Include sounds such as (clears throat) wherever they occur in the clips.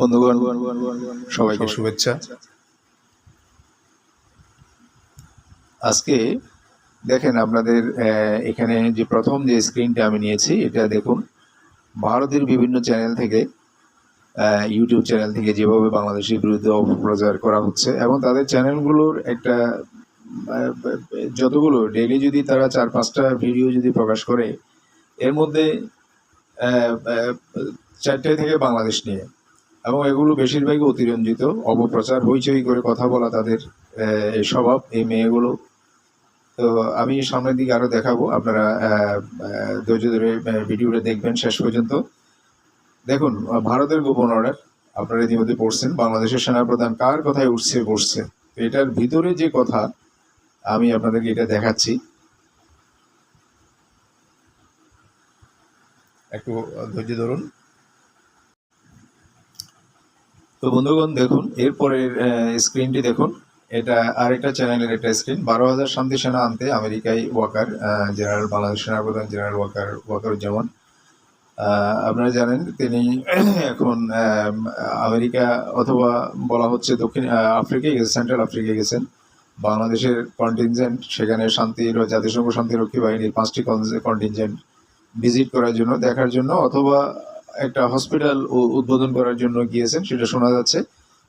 বন্ধুগণ, সবাইকে শুভেচ্ছা। আজকে দেখেন আপনাদের এখানে যে প্রথম যে স্ক্রিনটা আমি নিয়েছি, এটা দেখুন, ভারতের বিভিন্ন চ্যানেল থেকে ইউটিউব চ্যানেল থেকে যেভাবে বাংলাদেশের বিরুদ্ধে অপপ্রচার করা হচ্ছে এবং তাদের চ্যানেলগুলোর একটা যতগুলো ডেইলি যদি তারা চার, পাঁচটা ভিডিও যদি প্রকাশ করে, এর মধ্যে চারটে থেকে বাংলাদেশ নিয়ে। এবং এগুলো বেশিরভাগই অতিরঞ্জিত, অপপ্রচার, হইচই করে কথা বলা তাদের স্বভাব, এই মেয়েগুলো। তো আমি সামনের দিকে আরও দেখাবো, আপনারা ধৈর্য ধরে ভিডিওটা দেখবেন শেষ পর্যন্ত। দেখুন, ভারতের গোপন অর্ডার, আপনারা ইতিমধ্যে পড়ছেন, বাংলাদেশের সেনাপ্রধান কার কথায় উঠছে পড়ছে এটার ভিতরে যে কথা, আমি আপনাদেরকে এটা দেখাচ্ছি। একটু ধৈর্য ধরুন। তো বন্ধুগণ দেখুন, এরপরের স্ক্রিনটি দেখুন। এটা আরেকটা চ্যানেলের একটা স্ক্রিন বারো হাজার শান্তি সেনা আনতে আমেরিকায় ওয়াকার জেনারেল বাংলাদেশ সেনাপ্রধান জেনারেল ওয়াকার, ওয়াকারুজ্জামান। আপনারা জানেন, তিনি (clears throat) এখন আমেরিকা অথবা বলা হচ্ছে দক্ষিণ আফ্রিকায় গেছেন সেন্ট্রাল আফ্রিকায় গেছেন। বাংলাদেশের কন্টিনজেন্ট সেখানে শান্তি, জাতিসংঘ শান্তিরক্ষী বাহিনীর পাঁচটি কন্টিনজেন্ট ভিজিট করার জন্য, দেখার জন্য, অথবা একটা হসপিটাল উদ্বোধন করার জন্য গিয়েছেন, সেটা শোনা যাচ্ছে।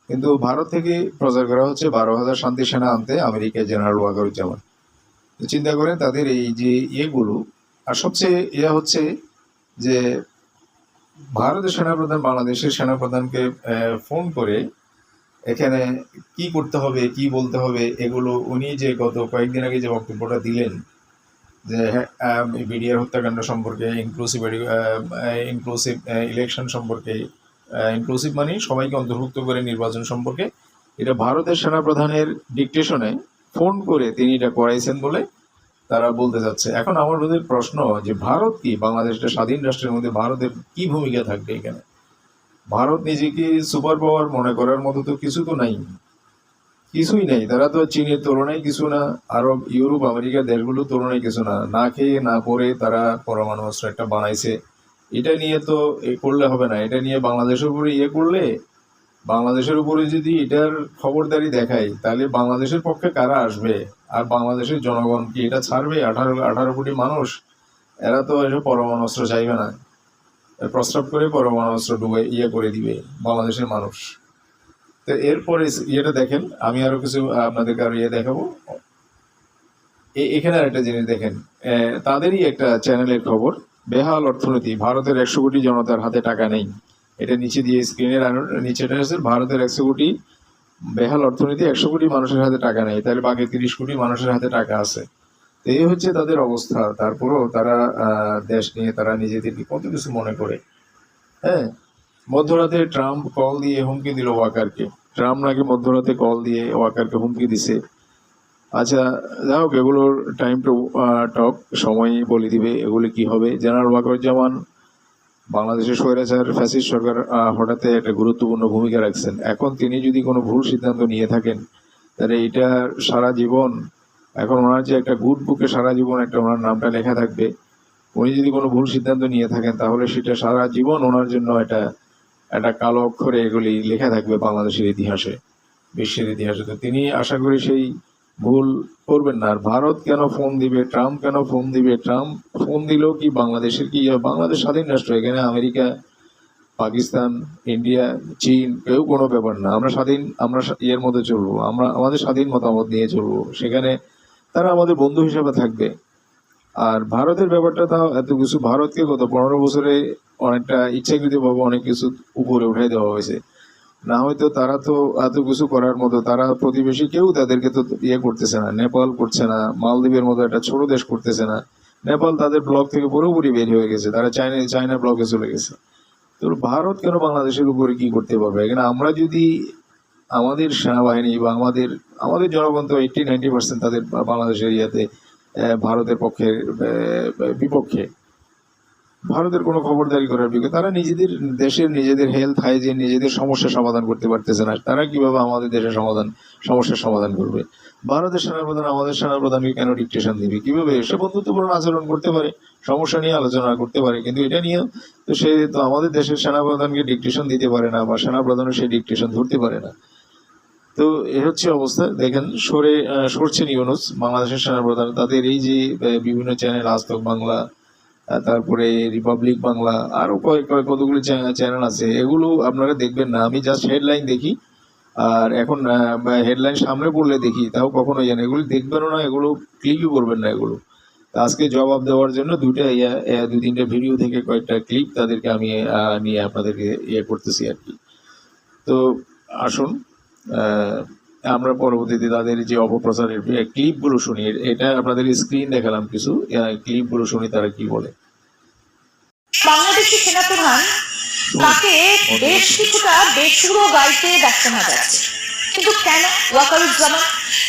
কিন্তু ভারত থেকে প্রচার করা হচ্ছে বারো হাজার শান্তি সেনা আনতে আমেরিকায় জেনারেল ওয়াকারুজ্জামান। চিন্তা করেন, তাদের এই যে ইয়েগুলো, আর সবচেয়ে ইয়ে হচ্ছে যে ভারতের সেনাপ্রধান, বাংলাদেশের সেনাপ্রধানকে ফোন করে এখানে কি করতে হবে, কি বলতে হবে, এগুলো উনি যে গত কয়েকদিন আগে যে বক্তব্যটা দিলেন যে বিডিআর হত্যাকাণ্ড সম্পর্কে ইনক্লুসিভ ইনক্লুসিভ ইলেকশন সম্পর্কে ইনক্লুসিভ মানে সবাইকে অন্তর্ভুক্ত করে নির্বাচন সম্পর্কে। এটা ভারতের সেনাপ্রধানের ডিকটেশনে ফোন করে তিনি এটা করাইছেন বলে তারা বলতে যাচ্ছে এখন আমার ওদের প্রশ্ন যে, ভারত কি বাংলাদেশটা স্বাধীন রাষ্ট্রের মধ্যে ভারতের কি ভূমিকা থাকবে এখানে? ভারত নিজেকে সুপার পাওয়ার মনে করার মতো তো কিছু তো নাই। কিছুই নেই। তারা তো চীনের তুলনায় কিছু না, আরব, ইউরোপ আমেরিকা দেশগুলোর তুলনায় কিছু না। না খেয়ে, না পরে তারা পরমাণু অস্ত্র একটা বানাইছে। এটা নিয়ে তো এ করলে হবে না। এটা নিয়ে বাংলাদেশের উপরে ইয়ে করলে, বাংলাদেশের উপরে যদি এটার খবরদারি দেখাই তাহলে বাংলাদেশের পক্ষে কারা আসবে? আর বাংলাদেশের জনগণ কি এটা ছাড়বে? আঠারো আঠারো কোটি মানুষ, এরা তো এসব পরমাণু অস্ত্র চাইবে না। এ প্রস্রাব করে পরমাণু অস্ত্র ডুবে ইয়ে করে দিবে বাংলাদেশের মানুষ। তো এরপরে ইয়েটা দেখেন, আমি আরও কিছু আপনাদেরকে আরও ইয়ে দেখাবো। এখানে আরেকটা জিনিস দেখেন তাদেরই একটা চ্যানেলের খবর, বেহাল অর্থনীতি, ভারতের একশো কোটি জনতার হাতে টাকা নেই। এটা নিচে দিয়ে স্ক্রিনের নিচেটা হচ্ছে ভারতের একশো কোটি, বেহাল অর্থনীতি, একশো কোটি মানুষের হাতে টাকা নেই, তাহলে বাকি তিরিশ কোটি মানুষের হাতে টাকা আছে। তো এই হচ্ছে তাদের অবস্থা, তারপরেও তারা দেশ নিয়ে তারা নিজেদেরকে কত কিছু মনে করে হ্যাঁ? মধ্যরাতে ট্রাম্প কল দিয়ে হুমকি দিল ওয়াকারকে। ট্রাম্প নাকি মধ্যরাতে কল দিয়ে ওয়াকারকে হুমকি দিছে। আচ্ছা যাই হোক, এগুলোর টাইম টু টক সময় বলে দিবে এগুলো কি হবে। জেনারেল ওয়াকারুজ্জামান, বাংলাদেশের স্বৈরাচার, ফ্যাসিস্ট সরকার হঠাৎ একটা গুরুত্বপূর্ণ ভূমিকা রাখছেন। এখন তিনি যদি কোনো ভুল সিদ্ধান্ত নিয়ে থাকেন, তাহলে এটা সারা জীবন, এখন ওনার যে একটা গুড বুকে সারা জীবন একটা ওনার নামটা লেখা থাকবে, উনি যদি কোনো ভুল সিদ্ধান্ত নিয়ে থাকেন, তাহলে সেটা সারা জীবন ওনার জন্য এটা একটা কালো অক্ষরে এগুলি লেখা থাকবে বাংলাদেশের ইতিহাসে, বিশ্বের ইতিহাসে। তো তিনি আশা করি সেই ভুল করবেন না। আর ভারত কেন ফোন দিবে? ট্রাম্প কেন ফোন দিবে? ট্রাম্প ফোন দিলেও কি বাংলাদেশের কি? বাংলাদেশ স্বাধীন রাষ্ট্র? এখানে আমেরিকা, পাকিস্তান, ইন্ডিয়া, চীন, কেউ কোনো ব্যাপার না। আমরা স্বাধীন, আমরা ইয়ের মধ্যে চলবো। আমরা, আমাদের স্বাধীন মতামত নিয়ে চলবো। সেখানে তারা আমাদের বন্ধু হিসেবে থাকবে। আর ভারতের ব্যাপারটা তাও এত কিছু, ভারতকে গত পনেরো বছরে অনেকটা ইচ্ছাকৃতভাবে অনেক কিছু উপরে উঠাই দেওয়া হয়েছে। না হয়তো তারা তো এত কিছু করার মতো, তারা প্রতিবেশী কেউ তাদেরকে তো ইয়ে করতেছে না, নেপাল করছে না, মালদ্বীপের মতো একটা ছোট দেশ করতেছে না। নেপাল তাদের ব্লক থেকে পুরোপুরি বের হয়ে গেছে, তারা চাইনা চায়না ব্লকে চলে গেছে। তো ভারত কেন বাংলাদেশের উপরে কি করতে পারবে? এখানে আমরা যদি আমাদের সেনাবাহিনী বা আমাদের আমাদের জনগণ তো এইটটি নাইনটি পার্সেন্ট তাদের বাংলাদেশের ইয়াতে ভারতের পক্ষে বিপক্ষে। ভারতের কোনো খবরদারি করার বিকল্প তারা নিজেদের দেশের নিজেদের হেলথ হাইজিন নিজেদের সমস্যা সমাধান করতে পারতেছে না। তারা কীভাবে আমাদের দেশের সমাধান সমস্যার সমাধান করবে? ভারতের সেনাপ্রধান আমাদের সেনাপ্রধানকে কেন ডিকটেশন দিবে? কীভাবে? সে বন্ধুত্বপূর্ণ আচরণ করতে পারে, সমস্যা নিয়ে আলোচনা করতে পারে, কিন্তু এটা নিয়ে তো সে তো আমাদের দেশের সেনাপ্রধানকে ডিকটেশন দিতে পারে না বা সেনাপ্রধানও সেই ডিকটেশন ধরতে পারে না। তো এ হচ্ছে অবস্থা। দেখেন, সরে সরছেন ইউনুস, বাংলাদেশের সেনাপ্রধান। তাদের এই যে বিভিন্ন চ্যানেল, আজতক বাংলা তারপরে রিপাবলিক বাংলা আরও কয়েক কয়েক কতগুলি চ্যানেল আছে। এগুলো আপনারা দেখবেন না। আমি জাস্ট হেডলাইন দেখি। আর এখন হেডলাইন সামনে পড়লে দেখি, তাও কখনো জানি এগুলো দেখবেনও না, এগুলো ক্লিকই করবেন না এগুলো। আজকে জবাব দেওয়ার জন্য দুইটা ইয়া দুই, তিনটা ভিডিও থেকে কয়েকটা ক্লিপ তাদেরকে আমি নিয়ে আপনাদেরকে ইয়ে করতেছি আর কি। তো আসুন আমরা পরবর্তীতে তাদের যে অপপ্রচারের ক্লিপগুলো শুনি এটা আপনাদের স্ক্রিন দেখালাম কিছু। ক্লিপগুলো শুনি তারা কি বলে? বাংলাদেশের সেনাপ্রধান তাকে বেশ কিছুটা বেসুরো গাইতে ব্যস্ত না যাচ্ছে। কিন্তু কেন? ওয়াকারুজ্জামান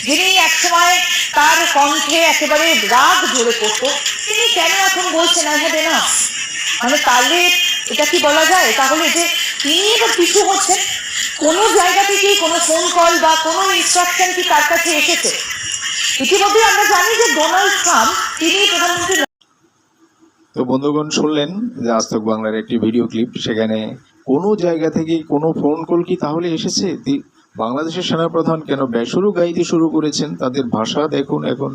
যিনি একসময় তার কণ্ঠে একেবারে রাগ জোরে পড়ত তিনি কেন এখন বলছেন আই হ্যাভ এনাফ মানে তাহলে এটা কি বলা যায়? তাহলে যে তিনি এবার পিছু হচ্ছেন কোনো জায়গা থেকে কোনো ফোন কল বা কোনো ইনস্ট্রাকশন কি তার কাছে এসেছে? ইতিমধ্যে আমরা জানি যে ডোনাল্ড ট্রাম্প, তিনি প্রধানমন্ত্রী তো বন্ধুগণ শুনলেন যে আজতক বাংলার একটি ভিডিও ক্লিপ, সেখানে কোনো জায়গা থেকে কোনো ফোন কল কি তাহলে এসেছে? বাংলাদেশের সেনাপ্রধান কেন বেসুরু গাইতে শুরু করেছেন? তাদের ভাষা দেখুন এখন।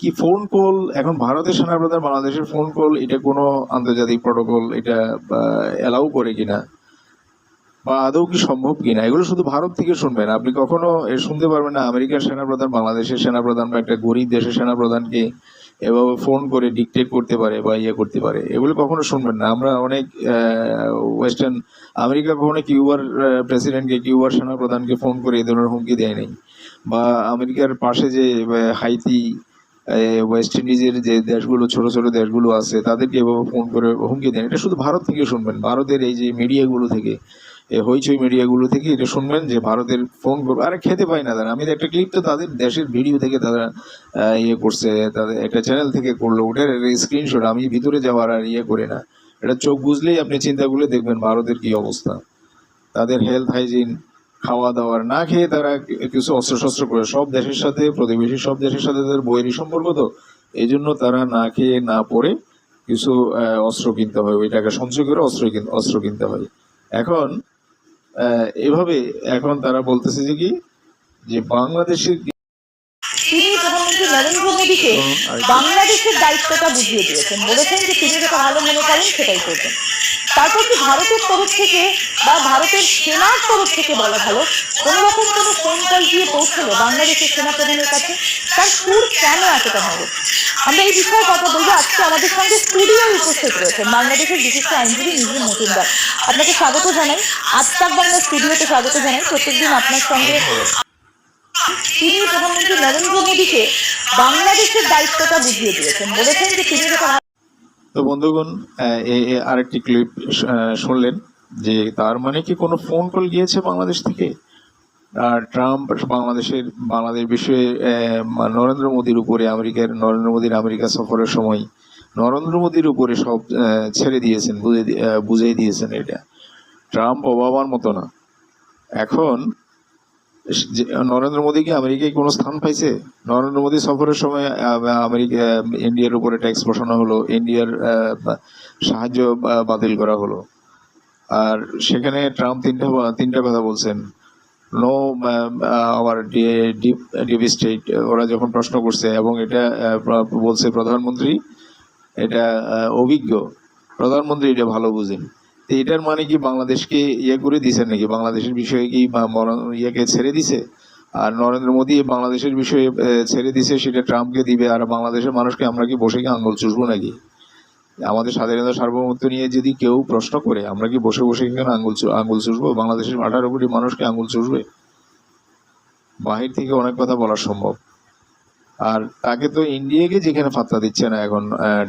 কি ফোন কল এখন ভারতের সেনাপ্রধান বাংলাদেশের ফোন কল এটা কোনো আন্তর্জাতিক প্রটোকল এটা অ্যালাউ করে কিনা? বা আদৌ কি সম্ভব কিনা? এগুলো শুধু ভারত থেকে শুনবেন। আপনি কখনো শুনতে পারবেন না, আমেরিকার সেনাপ্রধান, বাংলাদেশের সেনাপ্রধান বা একটা গরিব দেশের সেনাপ্রধানকে এভাবে ফোন করে ডিকটেট করতে পারে বা ইয়ে করতে পারে। এগুলো কখনো শুনবেন না। আমরা অনেক ওয়েস্টার্ন আমেরিকা কখনো কিউবার প্রেসিডেন্টকে কিউবার সেনাপ্রধানকে ফোন করে এ ধরনের হুমকি দেয় বা আমেরিকার পাশে যে হাইতি ওয়েস্ট ইন্ডিজের যে দেশগুলো, ছোট ছোট দেশগুলো আছে, তাদেরকে এভাবে ফোন করে হুমকি দেন এটা শুধু ভারত থেকে শুনবেন। ভারতের এই যে মিডিয়াগুলো থেকে হইচই মিডিয়াগুলো থেকে এটা শুনবেন যে ভারতের ফোন করবে। আরে খেতে পায় না তারা। আমি একটা ক্লিপ তো তাদের দেশের ভিডিও থেকে তারা ইয়ে করছে, তাদের একটা চ্যানেল থেকে করল। ওটার স্ক্রিনশট আমি ভিতরে যাওয়ার আর ইয়ে করি না। এটা চোখ বুঝলেই আপনি চিন্তা করলে দেখবেন ভারতের কি অবস্থা। তাদের হেলথ হাইজিন খাওয়া দাওয়ার না খেয়ে তারা কিছু অস্ত্র শস্ত্র করে। সব দেশের সাথে, প্রতিবেশী সব দেশের সাথে তাদের বৈরী সম্পর্ক তো। এই জন্য তারা না খেয়ে না পড়ে কিছু অস্ত্র কিনতে হয়। ওই টাকা সঞ্চয় করে অস্ত্র অস্ত্র কিনতে হয়। এখন এভাবে এখন তারা বলতেছে যে কি? যে বাংলাদেশের তিনি প্রধানমন্ত্রী নরেন্দ্র মোদীকে বাংলাদেশের দায়িত্বটা বুঝিয়ে দিয়েছেন। বলেছেন যে তিনি যেটা ভালো মনে করেন সেটাই করবেন। তারপর কি ভারতের তরফ থেকে বা ভারতের সেনার তরফ থেকে বলা ভালো কোনো রকম কোনো ফোন কল দিয়ে পৌঁছলো বাংলাদেশের সেনা প্রধানের কাছে? তার সুর কেন এতটা নরম আমরা এই বিষয়ে কথা বলব। আজকে আমাদের সঙ্গে স্টুডিও উপস্থিত রয়েছে বাংলাদেশের বিশিষ্ট আইনজীবী নিজু মজুমদার। আপনাকে স্বাগত জানাই। আজ বাংলা স্টুডিওতে স্বাগত জানাই। প্রত্যেকদিন আপনার সঙ্গে তিনি প্রধানমন্ত্রী নরেন্দ্র মোদীকে বাংলাদেশের দায়িত্বটা বুঝিয়ে দিয়েছেন। বলেছেন যে তিনি যেটা তো বন্ধুগণ আরেকটি ক্লিপ শুনলেন যে তার মানে কি কোনো ফোন কল গিয়েছে বাংলাদেশ থেকে? আর ট্রাম্প বাংলাদেশের, বাংলাদেশ বিষয়ে নরেন্দ্র মোদীর উপরে, আমেরিকার, নরেন্দ্র মোদীর আমেরিকা সফরের সময় নরেন্দ্র মোদীর উপরে সব ছেড়ে দিয়েছেন, বুঝে বুঝিয়ে দিয়েছেন এটা। ট্রাম্প অবাবার মতো না। এখন নরেন্দ্র মোদী কি আমেরিকায় কোনো স্থান পাইছে? নরেন্দ্র মোদী সফরের সময় আমেরিকা, ইন্ডিয়ার উপরে ট্যাক্স বসানো হলো, ইন্ডিয়ার সাহায্য বাতিল করা হলো। আর সেখানে ট্রাম্প তিনটা তিনটা কথা বলছেন। নো আওয়ার ডিপ স্টেট, ওরা যখন প্রশ্ন করছে, এবং এটা বলছে প্রধানমন্ত্রী, এটা অভিজ্ঞ। প্রধানমন্ত্রী এটা ভালো বুঝেন। এটার মানে কি বাংলাদেশকে ইয়ে করে দিছেন নাকি? বাংলাদেশের বিষয়ে কি ইয়েকে ছেড়ে দিছে? আর নরেন্দ্র মোদী বাংলাদেশের বিষয়ে ছেড়ে দিছে, সেটা ট্রাম্পকে দিবে, আর বাংলাদেশের মানুষকে আমরা কি বসে কি আঙুল চুষবো নাকি? আমাদের স্বাধীনতা সার্বভৌমত্ব নিয়ে যদি কেউ প্রশ্ন করে, আমরা কি বসে বসে কেন আঙুল চু- আঙুল চুষবো? বাংলাদেশের আঠারো কোটি মানুষকে আঙুল চুষবে? বাহির থেকে অনেক কথা বলা সম্ভব। আর তাকে তো ইন্ডিয়াকে যেখানে ফাত্তা দিচ্ছে না এখন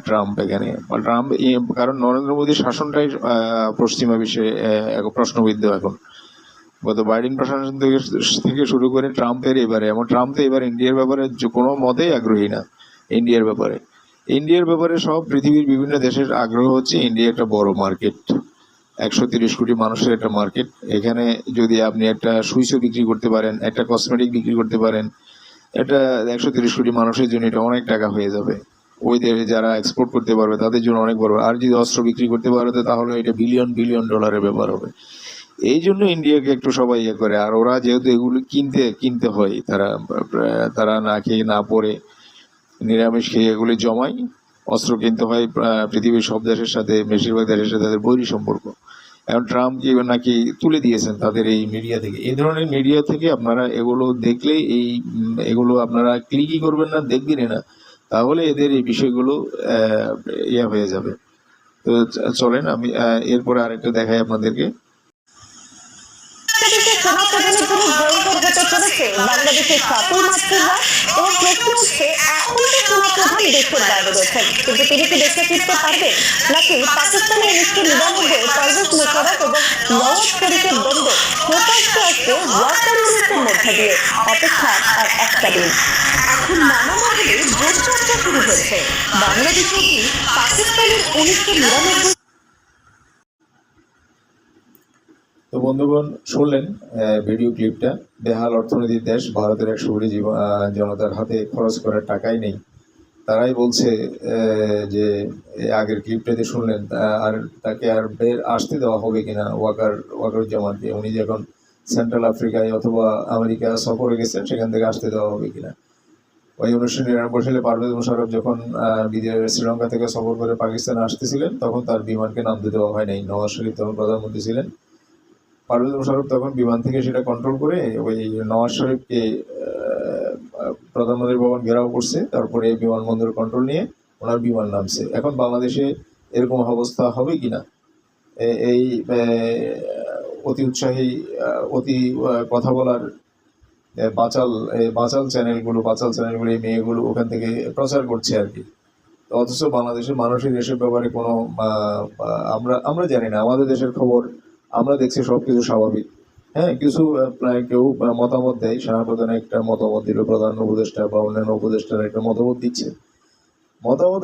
ট্রাম্প এখানে। ট্রাম্প ই- কারণ নরেন্দ্র মোদীর শাসনটাই পশ্চিমা বিশ্বে প্রশ্নবিদ্ধ এখন। গত বাইডেন প্রশাসন থেকে থেকে শুরু করে ট্রাম্পের এবারে এমন ট্রাম্প তো এবার ইন্ডিয়ার ব্যাপারে কোনো মতেই আগ্রহী না ইন্ডিয়ার ব্যাপারে। ইন্ডিয়ার ব্যাপারে সব পৃথিবীর বিভিন্ন দেশের আগ্রহ হচ্ছে ইন্ডিয়া একটা বড় মার্কেট একশো তিরিশ কোটি মানুষের একটা মার্কেট এখানে যদি আপনি একটা সুইচও বিক্রি করতে পারেন, একটা কসমেটিক বিক্রি করতে পারেন এটা একশো তিরিশ কোটি মানুষের জন্য এটা অনেক টাকা হয়ে যাবে। ওই দেশে যারা এক্সপোর্ট করতে পারবে, তাদের জন্য অনেক বড়। আর যদি অস্ত্র বিক্রি করতে পারে, তো তাহলে এটা বিলিয়ন বিলিয়ন ডলারের ব্যাপার হবে। এই জন্য ইন্ডিয়াকে একটু সবাই ইয়ে করে। আর ওরা যেহেতু এগুলো কিনতে কিনতে হয়, তারা তারা না খেয়ে, না পরে নিরামিষ খেয়ে এগুলি জমায়, অস্ত্র কিনতে হয় পৃথিবীর সব দেশের সাথে, বেশিরভাগ দেশের সাথে তাদের বৈরী সম্পর্ক। ট্রাম্প কি নাকি তুলে দিয়েছেন তাদের এই মিডিয়া থেকে? এই ধরনের মিডিয়া থেকে আপনারা এগুলো দেখলে এই এগুলো আপনারা ক্লিকই করবেন না, দেখবেনই না। তাহলে এদের এই বিষয়গুলো ইয়ে হয়ে যাবে। তো চলেন আমি এরপরে আরেকটা দেখাই আপনাদেরকে বাংলাদেশের সেনাপ্রধানের জন্য হতে চলেছে। বাংলাদেশের মার্চের রাত এবং প্রশ্ন হচ্ছে এখন তো সেনাপ্রধান দেশের বাইরে রয়েছেন কিন্তু তিনি কি দেশে ফিরতে পারবেন নাকি পাকিস্তানের উনিশশো নিরানব্বই পারভেজ মুশারফ এবং নওয়াজ শরীফের দ্বন্দ্ব প্রকাশ্যে আসবে ইউনিটের মধ্যে দিয়ে অপেক্ষা আর একটা দিন এখন নানা মহলে জোর চর্চা শুরু হয়েছে। বাংলাদেশও কি পাকিস্তানের উনিশশো নিরানব্বই তো বন্ধুগণ শুনলেন ভিডিও ক্লিপটা বেহাল অর্থনীতির দেশ ভারতের এক আহ, জনতার হাতে খরচ করার টাকাই নেই। তারাই বলছে যে আগের ক্লিপটাতে শুনলেন আর তাকে আর বের আসতে দেওয়া হবে কিনা ওয়াকার ওয়াকার ওয়াকারুজ্জামানকে। উনি যখন সেন্ট্রাল আফ্রিকায় অথবা আমেরিকা সফরে গেছেন সেখান থেকে আসতে দেওয়া হবে কিনা। ওই উনিশশো নিরানব্বই সালে পারভেজ মুশারফ যখন শ্রীলঙ্কা থেকে সফর করে পাকিস্তানে আসতেছিলেন তখন তার বিমানকে নাম নামতে দেওয়া হয় নাই। নওয়াজ শরীফ তখন প্রধানমন্ত্রী ছিলেন। পারভেজ মুশারফ তখন বিমান থেকে সেটা কন্ট্রোল করে ওই নওয়াজ শরীফকে প্রধানমন্ত্রী ভবন ঘেরাও করছে, তারপরে বিমানবন্দর কন্ট্রোল নিয়ে ওনার বিমান নামছে। এখন বাংলাদেশে এরকম অবস্থা হবে কি না? এই অতি উৎসাহী অতি কথা বলার বাচাল বাচাল চ্যানেলগুলো বাচাল চ্যানেলগুলো, এই মেয়েগুলো ওখান থেকে প্রচার করছে আর কি। অথচ বাংলাদেশের মানুষের এসব ব্যাপারে কোনো আমরা আমরা জানি না। আমাদের দেশের খবর আমরা দেখছি সব কিছু স্বাভাবিক। হ্যাঁ কিছু প্রায় কেউ মতামত দেয় সেনাপ্রধান একটা মতামত দিল, প্রধান উপদেষ্টা বা অন্যান্য উপদেষ্টারা একটা মতামত দিচ্ছে। মতামত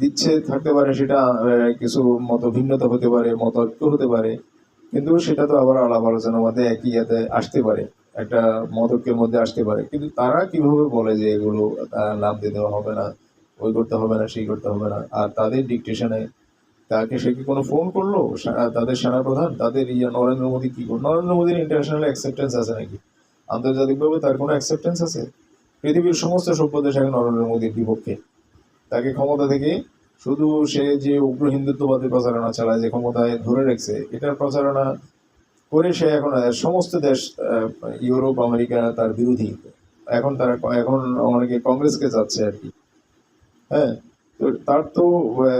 দিচ্ছে থাকতে পারে, সেটা কিছু মত ভিন্নতা হতে পারে, মত ঐক্য হতে পারে, কিন্তু সেটা তো আবার আলাপ আলোচনার মধ্যে একই ইয়াতে আসতে পারে, একটা মত ঐক্যের মধ্যে আসতে পারে। কিন্তু তারা কীভাবে বলে যে এগুলো নাম দিতে হবে না, ওই করতে হবে না, সেই করতে হবে না, আর তাদের ডিকটেশনে তাকে সে কি কোনো ফোন করল? তাদের সেনাপ্রধান, তাদের ইয়ে নরেন্দ্র মোদী কি করল? নরেন্দ্র মোদীর ইন্টারন্যাশনাল অ্যাকসেপ্টেন্স আছে নাকি? আন্তর্জাতিকভাবে তার কোনো অ্যাকসেপ্টেন্স আছে? পৃথিবীর সমস্ত সভ্য দেশ এখন নরেন্দ্র মোদীর বিপক্ষে। তাকে ক্ষমতা থেকে শুধু সে যে উগ্র হিন্দুত্ববাদের প্রচারণা চালায়, যে ক্ষমতায় ধরে রেখেছে, এটার প্রচারণা করে সে এখন সমস্ত দেশ ইউরোপ, আমেরিকা তার বিরোধী। এখন তারা, এখন অনেকে কংগ্রেসকে চাচ্ছে আর কি। হ্যাঁ? তো তার তো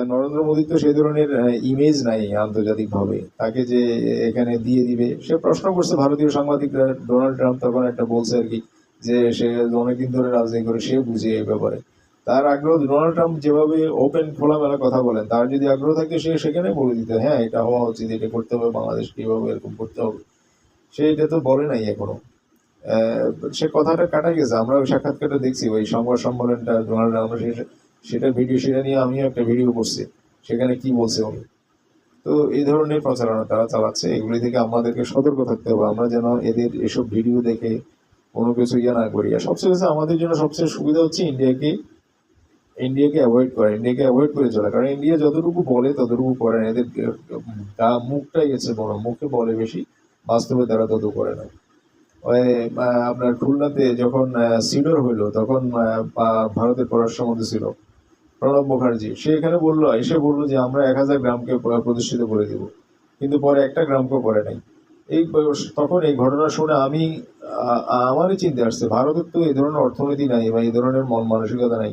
নরেন্দ্র মোদী তো সেই ধরনের ইমেজ নাই আন্তর্জাতিকভাবে। তাকে যে এখানে দিয়ে দিবে, সে প্রশ্ন করছে ভারতীয় সাংবাদিকরা ডোনাল্ড ট্রাম্প তখন একটা বলছে আর কি, যে সে অনেকদিন ধরে রাজনীতি করে সে বুঝে এই ব্যাপারে। তার আগ্রহ ডোনাল্ড ট্রাম্প যেভাবে ওপেন খোলামেলা কথা বলেন, তার যদি আগ্রহ থাকে, সে সেখানে বলে দিত হ্যাঁ এটা হওয়া উচিত, এটা করতে হবে বাংলাদেশ কীভাবে এরকম করতে হবে। সে এটা তো বলে নাই এখনও। সে কথাটা কাটা গেছে, আমরা ওই সাক্ষাৎকারটা দেখছি, ওই সংবাদ সম্মেলনটা ডোনাল্ড ট্রাম্প সে- সেটা ভিডিও সেটা নিয়ে আমিও একটা ভিডিও করছি। সেখানে কি বলছে উনি? তো এই ধরনের প্রচারণা তারা চালাচ্ছে। এগুলি থেকে আমাদেরকে সতর্ক থাকতে হবে। আমরা যেন এদের এসব ভিডিও দেখে কোনো কিছু ইয়ে না করি। আর সবচেয়ে বেশি আমাদের জন্য সবচেয়ে সুবিধা হচ্ছে ইন্ডিয়াকে ইন্ডিয়াকে অ্যাভয়েড করা, ইন্ডিয়াকে অ্যাভয়েড করে চলা। কারণ ইন্ডিয়া যতটুকু বলে, ততটুকু করে না। এদের গা মুখটাই গেছে বড়। মুখে বলে বেশি, বাস্তবে তারা তত করে না। আপনার খুলনাতে যখন সিডর হইল, তখন ভারতের পররাষ্ট্রমন্ত্রী ছিল প্রণব মুখার্জি, সে এখানে বলল, এসে বলল যে আমরা এক হাজার গ্রামকে প্রতিষ্ঠিত করে দিব, কিন্তু পরে একটা গ্রামকেও করে নাই। এই তখন এই ঘটনা শুনে আমি আমারই চিন্তা আসছে, ভারতের তো এই ধরনের অর্থনীতি নাই বা এই ধরনের মন মানসিকতা নাই,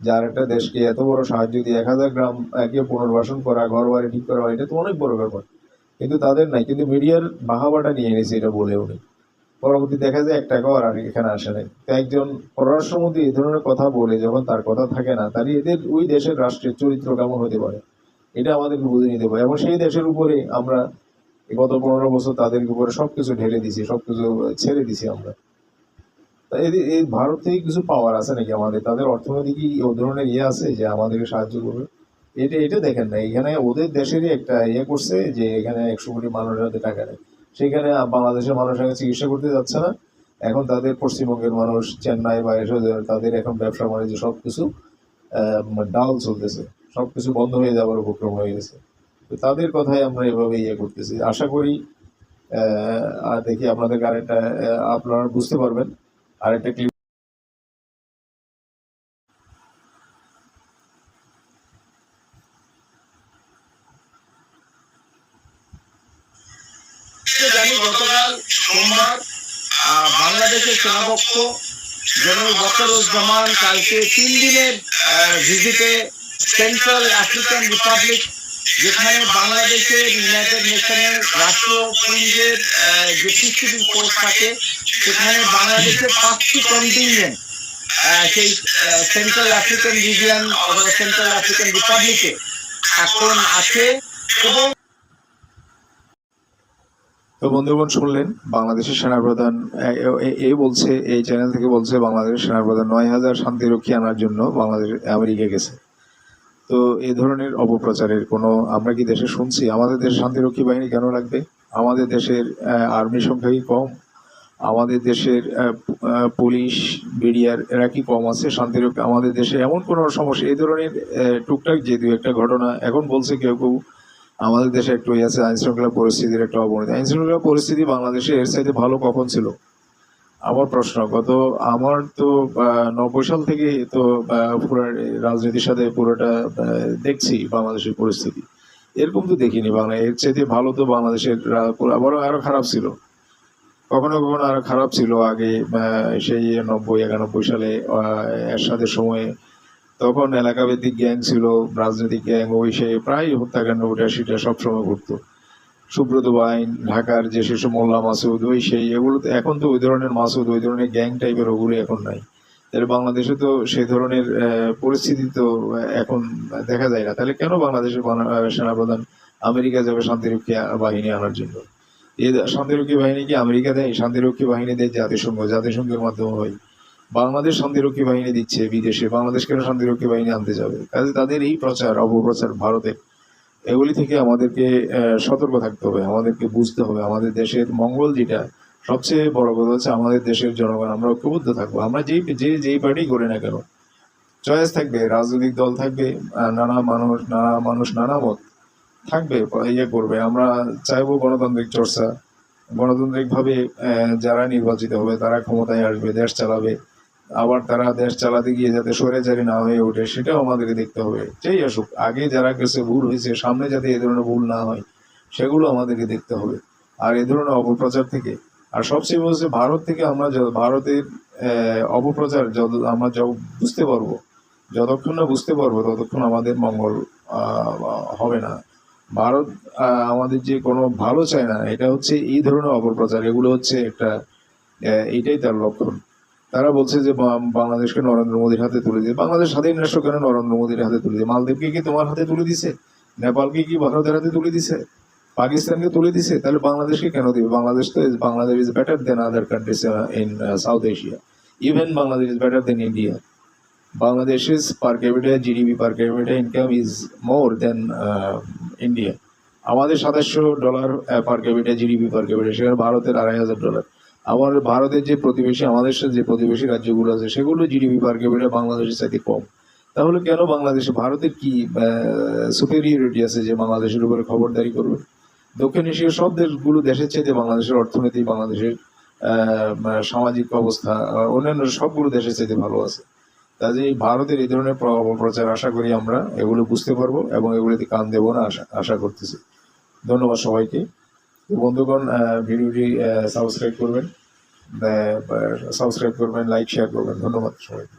যার একটা দেশকে এত বড় সাহায্য দিয়ে এক হাজার গ্রাম একে পুনর্বাসন করা ঘর বাড়ি ঠিক করা, এটা তো অনেক বড় ব্যাপার, কিন্তু তাদের নাই, কিন্তু মিডিয়ার বাহাবাটা নিয়ে এনেছে এটা বলে উনি। পরবর্তী দেখা যায় এক টাকাও আর এখানে আসে নাই। তো একজন পররাষ্ট্রমন্ত্রী এই ধরনের কথা বলে, যখন তার কথা থাকে না, তাহলে এদের ওই দেশের রাষ্ট্রের চরিত্র কেমন হতে পারে? এটা আমাদেরকে বুঝে নিতে হবে। এবং সেই দেশের উপরে আমরা গত পনেরো বছর তাদের উপরে সবকিছু ঢেলে দিছি, সবকিছু ছেড়ে দিছি আমরা। তা এই ভারত থেকে কিছু পাওয়ার আছে নাকি আমাদের? তাদের অর্থনৈতিক ও ধরনের ইয়ে আছে যে আমাদেরকে সাহায্য করবে? এটা এটা দেখেন না। এখানে ওদের দেশেরই একটা ইয়ে করছে যে এখানে একশো কোটি মানুষের হাতে টাকা নেই সেখানে বাংলাদেশের মানুষ এখন চিকিৎসা করতে যাচ্ছে না। এখন তাদের পশ্চিমবঙ্গের মানুষ, চেন্নাই বা এসব তাদের এখন ব্যবসা বাণিজ্য সব কিছু ডাল চলতেছে। সব কিছু বন্ধ হয়ে যাওয়ার উপক্রম হয়ে গেছে। তো তাদের কথাই আমরা এভাবে ইয়ে করতেছি। আশা করি আর দেখি আপনাদের গাড়িটা আপনারা বুঝতে পারবেন। আরেকটা ক্লিপ জানি গতকাল সোমবার আহ, বাংলাদেশের সেনাপক্ষ জেনারেল ওয়াকারুজ্জামান কালকে তিন দিনের ভিজিটে সেন্ট্রাল আফ্রিকান রিপাবলিক যেখানে বাংলাদেশের ইউনাইটেড নেশনের রাষ্ট্রপুঞ্জের যে পিসিবি কোর্স থাকে, সেখানে বাংলাদেশের পাঁচটি কন্টিনজেন্ট সেই Central African region Central African রিপাবলিকে এখন আছে এবং তো বন্ধুগণ শুনলেন, বাংলাদেশের সেনাপ্রধান, এ- বলছে, এই চ্যানেল থেকে বলছে, বাংলাদেশের সেনাপ্রধান নয় হাজার শান্তিরক্ষী আনার জন্য বাংলাদেশ, আমেরিকা গেছে। তো এই ধরনের অপপ্রচারের কোনো, আমরা কি দেশে শুনছি? আমাদের দেশে শান্তিরক্ষী বাহিনী কেন লাগবে? আমাদের দেশের আর্মি সংখ্যা কি কম? আমাদের দেশের পুলিশ, বিডিআর, এরা কি কম আছে? শান্তিরক্ষী, আমাদের দেশে এমন কোনো সমস্যা, এই ধরনের টুকটাক যে দু একটা ঘটনা এখন বলছে কেউ কেউ আমাদের দেশে একটু ইয়ে আছে আইন শৃঙ্খলা পরিস্থিতির একটা অবনতি। আইন শৃঙ্খলা পরিস্থিতি বাংলাদেশে এর চাইতে ভালো কখন ছিল? আমার প্রশ্ন, গত আমার তো নব্বই সাল থেকে তো পুরো রাজনীতির সাথে পুরোটা দেখছি বাংলাদেশের পরিস্থিতি। এরকম তো দেখিনি বাংলা, এর চাইতে ভালো তো বাংলাদেশের রা- পুরো- বরং আরও খারাপ ছিল। কখনো কখনো আরও খারাপ ছিল আগে সেই নব্বই, একানব্বই সালে এর সাথে সময়ে তখন এলাকাভিত্তিক গ্যাং ছিল, রাজনৈতিক গ্যাং ওই সে প্রায় হত্যাকাণ্ড ওটা সেটা সবসময় ঘটতো। সুব্রত বাইন, ঢাকার যে সেসব মোল্লা মাসুদ ওই সেই এগুলো এখন তো ওই ধরনের মাসুদ, ওই ধরনের গ্যাং টাইপের ওগুলো এখন নাই। তাহলে বাংলাদেশে তো সেই ধরনের পরিস্থিতি তো এখন দেখা যায় না। তাহলে কেন বাংলাদেশের সেনাপ্রধান আমেরিকা যাবে শান্তিরক্ষী বাহিনী আনার জন্য? এই শান্তিরক্ষী বাহিনী কি আমেরিকা দেয়? শান্তিরক্ষী বাহিনী দেয় জাতিসংঘ। জাতিসংঘের মাধ্যমে হয়। বাংলাদেশ শান্তিরক্ষী বাহিনী দিচ্ছে বিদেশে, বাংলাদেশ কেন শান্তিরক্ষী বাহিনী আনতে যাবে? কাজে তাদের এই প্রচার, অপপ্রচার ভারতের, এগুলি থেকে আমাদেরকে সতর্ক থাকতে হবে, আমাদেরকে বুঝতে হবে। আমাদের দেশের মঙ্গল যেটা, সবচেয়ে বড় কথা হচ্ছে আমাদের দেশের জনগণ, আমরা ঐক্যবদ্ধ থাকব। আমরা যেই, যে, যেই পার্টি করি না কেন, চয়েস থাকবে, রাজনৈতিক দল থাকবে নানা মানুষ নানা মানুষ, নানা মত থাকবে ইয়ে করবে। আমরা চাইব গণতান্ত্রিক চর্চা, গণতান্ত্রিকভাবে যারা নির্বাচিত হবে, তারা ক্ষমতায় আসবে, দেশ চালাবে। আবার তারা দেশ চালাতে গিয়ে যাতে স্বৈরাচারী না হয়ে ওঠে, সেটাও আমাদেরকে দেখতে হবে। যেই আসুক, আগে যারা কাছে ভুল হয়েছে, সামনে যাতে এ ধরনের ভুল না হয়, সেগুলো আমাদেরকে দেখতে হবে। আর এ ধরনের অপপ্রচার থেকে, আর সবচেয়ে বলছে ভারত থেকে আমরা ভারতের অপপ্রচার যত, আমরা বুঝতে পারব, যতক্ষণ না বুঝতে পারব, ততক্ষণ আমাদের মঙ্গল হবে না। ভারত আমাদের যে কোনো ভালো চায় না, এটা হচ্ছে এই ধরনের অপপ্রচার। এগুলো হচ্ছে একটা এইটাই তার লক্ষণ। তারা বলছে যে বাংলাদেশকে নরেন্দ্র মোদীর হাতে তুলে দিয়ে বাংলাদেশ স্বাধীন রাষ্ট্র কেন নরেন্দ্র মোদীর হাতে তুলে দিয়ে? মালদ্বীপকে কি তোমার হাতে তুলে দিছে? নেপালকে কি ভারতের হাতে তুলে দিছে? পাকিস্তানকে তুলে দিছে? তাহলে বাংলাদেশকে কেন দিবে? বাংলাদেশ তো Bangladesh is better than other countries in South Asia even Bangladesh is better than India Bangladesh's per capita GDP per capita income is more than uh, India. আমাদের সাতাশশো dollar per capita GDP per capita সেখানে ভারতের আড়াই হাজার dollar আমার ভারতের যে প্রতিবেশী, আমাদের সাথে যে প্রতিবেশী রাজ্যগুলো আছে, সেগুলো জিডিপি পার ক্যাপিটা বাংলাদেশের চাইতে কম। তাহলে কেন বাংলাদেশে, ভারতের কি সুপেরিয়রিটি আছে যে বাংলাদেশের উপরে খবরদারি করবে? দক্ষিণ এশিয়ার সব দেশগুলো দেশের চাইতে বাংলাদেশের অর্থনীতি, বাংলাদেশের সামাজিক অবস্থা অন্যান্য সবগুলো দেশের চাইতে ভালো আছে। কাজে ভারতের এই ধরনের প্র- প্রচার আশা করি আমরা এগুলো বুঝতে পারব এবং এগুলোতে কান দেবো না আশা আশা করতেছি। ধন্যবাদ সবাইকে। বন্ধুগণ ভিডিওটি সাবস্ক্রাইব করবেন সাবস্ক্রাইব করবেন লাইক শেয়ার করবেন। ধন্যবাদ সবাইকে।